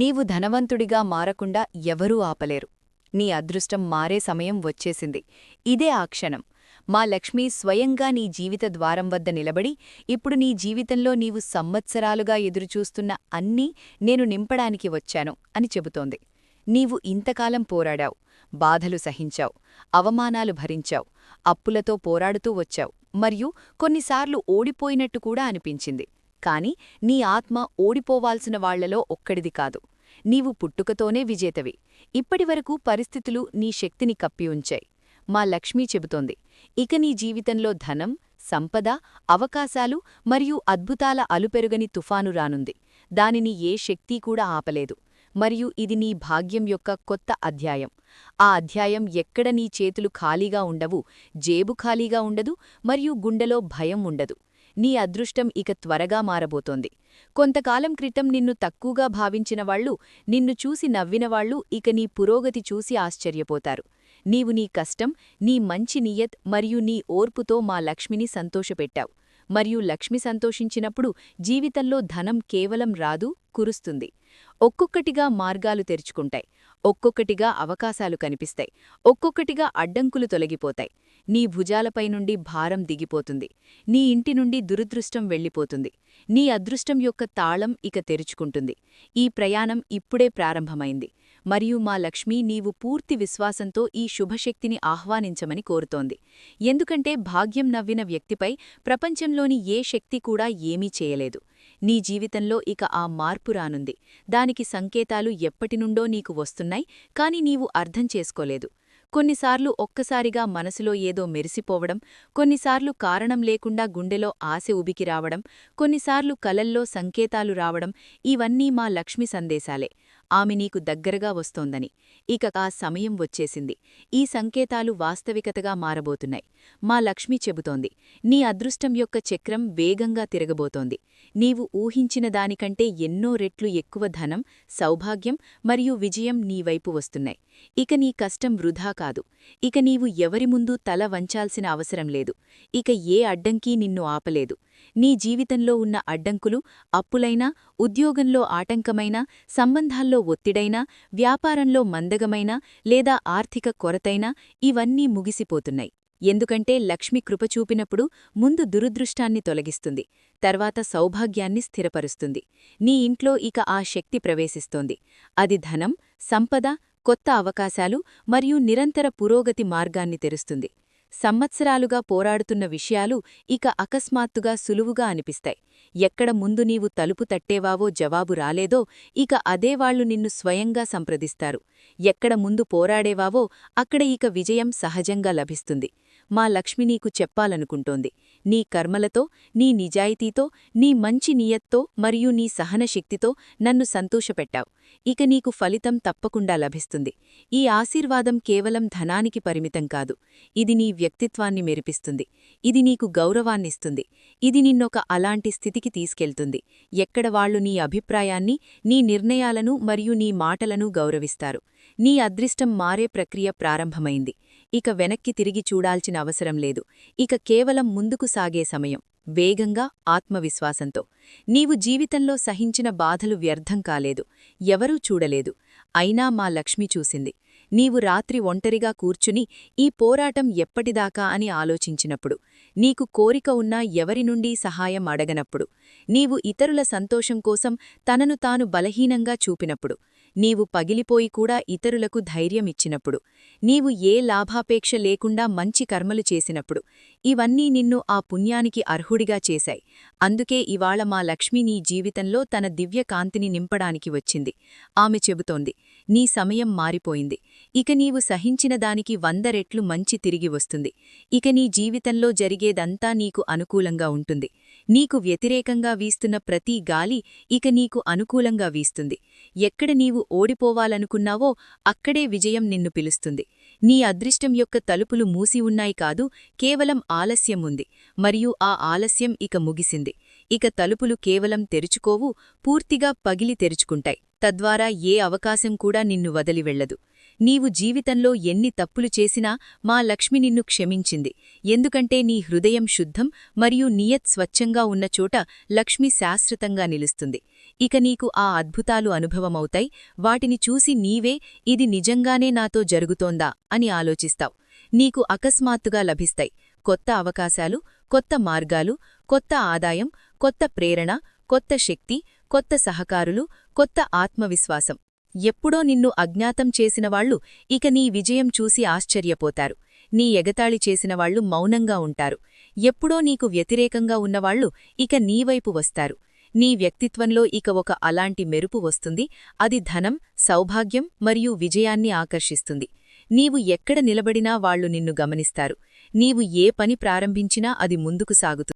నీవు ధనవంతుడిగా మారకుండా ఎవరూ ఆపలేరు. నీ అదృష్టం మారే సమయం వచ్చేసింది. ఇదే ఆ క్షణం. మా లక్ష్మి స్వయంగా నీ జీవిత ద్వారం వద్ద నిలబడి ఇప్పుడు నీ జీవితంలో నీవు సంవత్సరాలుగా ఎదురుచూస్తున్న అన్నీ నేను నింపడానికి వచ్చాను అని చెబుతోంది. నీవు ఇంతకాలం పోరాడావు బాధలు సహించావు అవమానాలు భరించావు అప్పులతో పోరాడుతూ వచ్చావు మరియు కొన్నిసార్లు ఓడిపోయినట్టు కూడా అనిపించింది. కాని నీ ఆత్మ ఓడిపోవాల్సిన వాళ్ళలో ఒక్కడిది కాదు. నీవు పుట్టుకతోనే విజేతవి. ఇప్పటివరకు పరిస్థితులు నీ శక్తిని కప్పి ఉంచాయి. మా లక్ష్మీ చెబుతోంది. ఇక నీ జీవితంలో ధనం సంపద అవకాశాలు మరియు అద్భుతాల అలుపెరుగని తుఫాను రానుంది. దానిని ఏ శక్తీ కూడా ఆపలేదు. మరియు ఇది నీ భాగ్యం యొక్క కొత్త అధ్యాయం. ఆ అధ్యాయం ఎక్కడ నీ చేతులు ఖాళీగా ఉండవు జేబు ఖాళీగా ఉండదు మరియు గుండెలో భయం ఉండదు. నీ అదృష్టం ఇక త్వరగా మారబోతోంది. కొంతకాలం క్రితం నిన్ను తక్కువగా భావించినవాళ్ళు నిన్ను చూసి నవ్వినవాళ్ళు ఇక నీ పురోగతి చూసి ఆశ్చర్యపోతారు. నీవు నీ కష్టం నీ మంచి నియత్ మరియు నీ ఓర్పుతో మా లక్ష్మిని సంతోషపెట్టావు. మరియు లక్ష్మి సంతోషించినప్పుడు జీవితంలో ధనం కేవలం రాదు కురుస్తుంది. ఒక్కొక్కటిగా మార్గాలు తెరుచుకుంటాయి. ఒక్కొక్కటిగా అవకాశాలు కనిపిస్తాయి. ఒక్కొక్కటిగా అడ్డంకులు తొలగిపోతాయి. నీ భుజాలపై నుండి భారం దిగిపోతుంది. నీ ఇంటి నుండి దురదృష్టం వెళ్ళిపోతుంది. నీ అదృష్టం యొక్క తాళం ఇక తెరుచుకుంటుంది. ఈ ప్రయాణం ఇప్పుడే ప్రారంభమైంది. మరియు మా లక్ష్మి నీవు పూర్తి విశ్వాసంతో ఈ శుభశక్తిని ఆహ్వానించమని కోరుతోంది. ఎందుకంటే భాగ్యం నవ్విన వ్యక్తిపై ప్రపంచంలోని ఏ శక్తి కూడా ఏమీ చేయలేదు. నీ జీవితంలో ఇక ఆ మార్పు రానుంది. దానికి సంకేతాలు ఎప్పటినుండో నీకు వస్తున్నాయి కాని నీవు అర్థం చేసుకోలేదు. కొన్నిసార్లు ఒక్కసారిగా మనసులో ఏదో మెరిసిపోవడం కొన్నిసార్లు కారణం లేకుండా గుండెలో ఆశ ఉబికి రావడం కొన్నిసార్లు కలల్లో సంకేతాలు రావడం ఇవన్నీ మా లక్ష్మి సందేశాలే. ఆమె నీకు దగ్గరగా వస్తోందని. ఇక ఆ సమయం వచ్చేసింది. ఈ సంకేతాలు వాస్తవికతగా మారబోతున్నాయి. మా లక్ష్మి చెబుతోంది నీ అదృష్టం యొక్క చక్రం వేగంగా తిరగబోతోంది. నీవు ఊహించిన దానికంటే ఎన్నో రెట్లు ఎక్కువ ధనం సౌభాగ్యం మరియు విజయం నీవైపు వస్తున్నాయి. ఇక నీ కష్టం వృధా కాదు. ఇక నీవు ఎవరి ముందు తల వంచాల్సిన అవసరం లేదు. ఇక ఏ అడ్డంకీ నిన్ను ఆపలేదు. నీ జీవితంలో ఉన్న అడ్డంకులు అప్పులైనా ఉద్యోగంలో ఆటంకమైనా సంబంధాల్లో ఒత్తిడైనా వ్యాపారంలో మందగమైనా లేదా ఆర్థిక కొరతైనా ఇవన్నీ ముగిసిపోతున్నాయి. ఎందుకంటే లక్ష్మి కృపచూపినప్పుడు ముందు దురుదృష్టాన్ని తొలగిస్తుంది తర్వాత సౌభాగ్యాన్ని స్థిరపరుస్తుంది. నీ ఇంట్లో ఇక ఆ శక్తి ప్రవేశిస్తోంది. అది ధనం సంపద కొత్త అవకాశాలు మరియు నిరంతర పురోగతి మార్గాన్ని తెరుస్తుంది. సంవత్సరాలుగా పోరాడుతున్న విషయాలు ఇక అకస్మాత్తుగా సులువుగా అనిపిస్తాయి. ఎక్కడ ముందు నీవు తలుపు తట్టేవావో జవాబు రాలేదో ఇక అదేవాళ్ళు నిన్ను స్వయంగా సంప్రదిస్తారు. ఎక్కడ ముందు పోరాడేవావో అక్కడ ఇక విజయం సహజంగా లభిస్తుంది. మా లక్ష్మి నీకు చెప్పాలనుకుంటోంది. నీ కర్మలతో నీ నిజాయితీతో నీ మంచి నియత్తో మరియు నీ సహనశక్తితో నన్ను సంతోషపెట్టావు. ఇక నీకు ఫలితం తప్పకుండా లభిస్తుంది. ఈ ఆశీర్వాదం కేవలం ధనానికి పరిమితం కాదు. ఇది నీ వ్యక్తిత్వాన్ని మెరిపిస్తుంది. ఇది నీకు గౌరవాన్నిస్తుంది. ఇది నిన్నొక అలాంటి స్థితికి తీసుకెళ్తుంది. ఎక్కడ వాళ్ళు నీ అభిప్రాయాన్ని నీ నిర్ణయాలను మరియు నీ మాటలను గౌరవిస్తారు. నీ అదృష్టం మారే ప్రక్రియ ప్రారంభమైంది. ఇక వెనక్కి తిరిగి చూడాల్సిన అవసరం లేదు. ఇక కేవలం ముందుకు సాగే సమయం. వేగంగా ఆత్మవిశ్వాసంతో. నీవు జీవితంలో సహించిన బాధలు వ్యర్థం కాలేదు. ఎవరూ చూడలేదు. అయినా మా లక్ష్మి చూసింది. నీవు రాత్రి ఒంటరిగా కూర్చుని ఈ పోరాటం ఎప్పటిదాకా అని ఆలోచించినప్పుడు నీకు కోరిక ఉన్నా ఎవరి నుండి సహాయం అడగనప్పుడు నీవు ఇతరుల సంతోషం కోసం తనను తాను బలహీనంగా చూపినప్పుడు నీవు పగిలిపోయి కూడా ఇతరులకు ధైర్యమిచ్చినప్పుడు నీవు ఏ లాభాపేక్ష లేకుండా మంచి కర్మలు చేసినప్పుడు ఇవన్నీ నిన్ను ఆ పుణ్యానికి అర్హుడిగా చేశాయి. అందుకే ఇవాళ మా లక్ష్మి నీ జీవితంలో తన దివ్య కాంతిని నింపడానికి వచ్చింది. ఆమె చెబుతోంది నీ సమయం మారిపోయింది. ఇక నీవు సహించిన దానికి వంద రెట్లు మంచి తిరిగి వస్తుంది. ఇక నీ జీవితంలో జరిగేదంతా నీకు అనుకూలంగా ఉంటుంది. నీకు వ్యతిరేకంగా వీస్తున్న ప్రతి గాలి ఇక నీకు అనుకూలంగా వీస్తుంది. ఎక్కడ నీవు ఓడిపోవాలనుకున్నావో అక్కడే విజయం నిన్ను పిలుస్తుంది. నీ అదృష్టం యొక్క తలుపులు మూసి ఉన్నాయి కాదు కేవలం ఆలస్యం ఉంది. మరియు ఆ ఆలస్యం ఇక ముగిసింది. ఇక తలుపులు కేవలం తెరుచుకోవు పూర్తిగా పగిలి తెరుచుకుంటాయి. తద్వారా ఏ అవకాశం కూడా నిన్ను వదిలి వెళ్ళదు నీవు జీవితంలో ఎన్ని తప్పులు చేసినా మా లక్ష్మి నిన్ను క్షమించింది. ఎందుకంటే నీ హృదయం శుద్ధం మరియు నియత్ స్వచ్ఛంగా ఉన్న చోట లక్ష్మి శాశ్వతంగా నిలుస్తుంది. ఇక నీకు ఆ అద్భుతాలు అనుభవమవుతాయి. వాటిని చూసి నీవే ఇది నిజంగానే నాతో జరుగుతోందా అని ఆలోచిస్తావు. నీకు అకస్మాత్తుగా లభిస్తాయి. కొత్త అవకాశాలు కొత్త మార్గాలు కొత్త ఆదాయం కొత్త ప్రేరణ కొత్త శక్తి కొత్త సహకారులు కొత్త ఆత్మవిశ్వాసం. ఎప్పుడో నిన్ను అజ్ఞాతం చేసినవాళ్ళు ఇక నీ విజయం చూసి ఆశ్చర్యపోతారు. నీ ఎగతాళి చేసినవాళ్ళు మౌనంగా ఉంటారు. ఎప్పుడో నీకు వ్యతిరేకంగా ఉన్నవాళ్ళు ఇక నీవైపు వస్తారు. నీ వ్యక్తిత్వంలో ఇక ఒక అలాంటి మెరుపు వస్తుంది. అది ధనం సౌభాగ్యం మరియు విజయాన్ని ఆకర్షిస్తుంది. నీవు ఎక్కడ నిలబడినా వాళ్ళు నిన్ను గమనిస్తారు. నీవు ఏ పని ప్రారంభించినా అది ముందుకు సాగుతుంది.